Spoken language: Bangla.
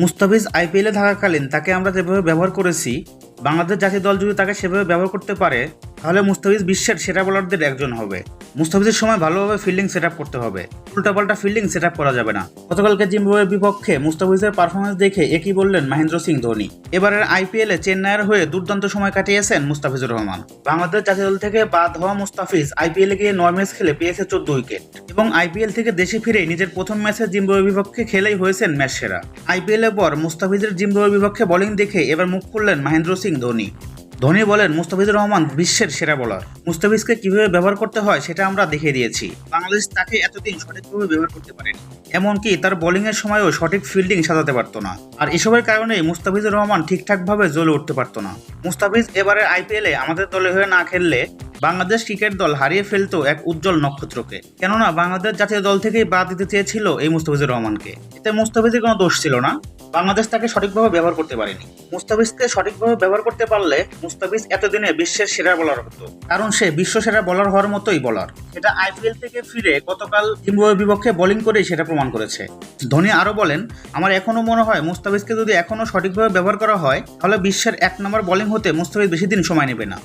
মুস্তাফিজ আইপিএলে থাকাকালীন তাকে আমরা যেভাবে ব্যবহার করেছি, বাংলাদেশ জাতীয় দল যদি তাকে সেভাবে ব্যবহার করতে পারে তাহলে মুস্তাফিজ বিশ্বের সেরা বোলারদের একজন হবে। মুস্তাফিজের সময় ভালোভাবে ফিল্ডিং সেট করতে হবে। উল্টাপাল্টা ফিল্ডিং সেট করা যাবে না। গতকালকে জিম্বাবুয়ের বিপক্ষে মুস্তাফিজের পারফরমেন্স দেখে একই বললেন মহেন্দ্র সিং ধোনি। এবারের আইপিএলে চেন্নাইয়ের হয়ে দুর্দান্ত সময় কাটিয়েছেন মুস্তাফিজুর রহমান। বাংলাদেশ জাতীয় দল থেকে বাদ হওয়া মুস্তাফিজ আইপিএলে গিয়ে নয় ম্যাচ খেলে পেয়েছে চোদ্দ উইকেট এবং আইপিএল থেকে দেশে ফিরে নিজের প্রথম ম্যাচে জিম্বাবুয়ের বিপক্ষে খেলেই হয়েছেন ম্যাচ সেরা। আইপিএলের পর মুস্তাফিজের জিম্বাবুয়ের বিপক্ষে বোলিং দেখে এবার মুখ খুললেন মহেন্দ্র সিং ধোনি। ধোনি বলেন, মুস্তাফিজুর রহমান বিশ্বের সেরা বোলার মুস্তাফিজকে কীভাবে ব্যবহার করতে হয় সেটা আমরা দেখিয়ে দিয়েছি। বাংলাদেশ তাকে এতদিন সঠিকভাবে ব্যবহার করতে পারেনি। এমনকি তার বোলিং এর সময়ও সঠিক ফিল্ডিং সাজাতে পারতো না। আর এসবের কারণেই মুস্তাফিজুর রহমান ঠিকঠাকভাবে জ্বলে উঠতে পারতো না। মুস্তাফিজ এবারে আইপিএলে আমাদের দলে হয়ে না খেললে বাংলাদেশ ক্রিকেট দল হারিয়ে ফেলতো এক উজ্জ্বল নক্ষত্রকে। কেননা বাংলাদেশ জাতীয় দল থেকেই বাদ দিতে চেয়েছিল এই মুস্তাফিজুর রহমানকে। এতে মুস্তাফিজের কোনো দোষ ছিল না। বাংলাদেশ তাকে সঠিকভাবে ব্যবহার করতে পারেনি। মুস্তাফিজকে সঠিকভাবে ব্যবহার করতে পারলে মুস্তাফিজ এতদিনে বিশ্বের সেরা বলার হতো। কারণ সে বিশ্ব সেরা বলার হওয়ার মতোই বলার সেটা আইপিএল থেকে ফিরে গতকাল জিম্বাবুয়ের বিপক্ষে বোলিং করেই সেটা প্রমাণ করেছে। ধোনি আরও বলেন, আমার এখনও মনে হয় মুস্তাফিজকে যদি এখনও সঠিকভাবে ব্যবহার করা হয়, তাহলে বিশ্বের এক নম্বর বোলিং হতে মুস্তাফিজ বেশি দিন সময় নেবে না।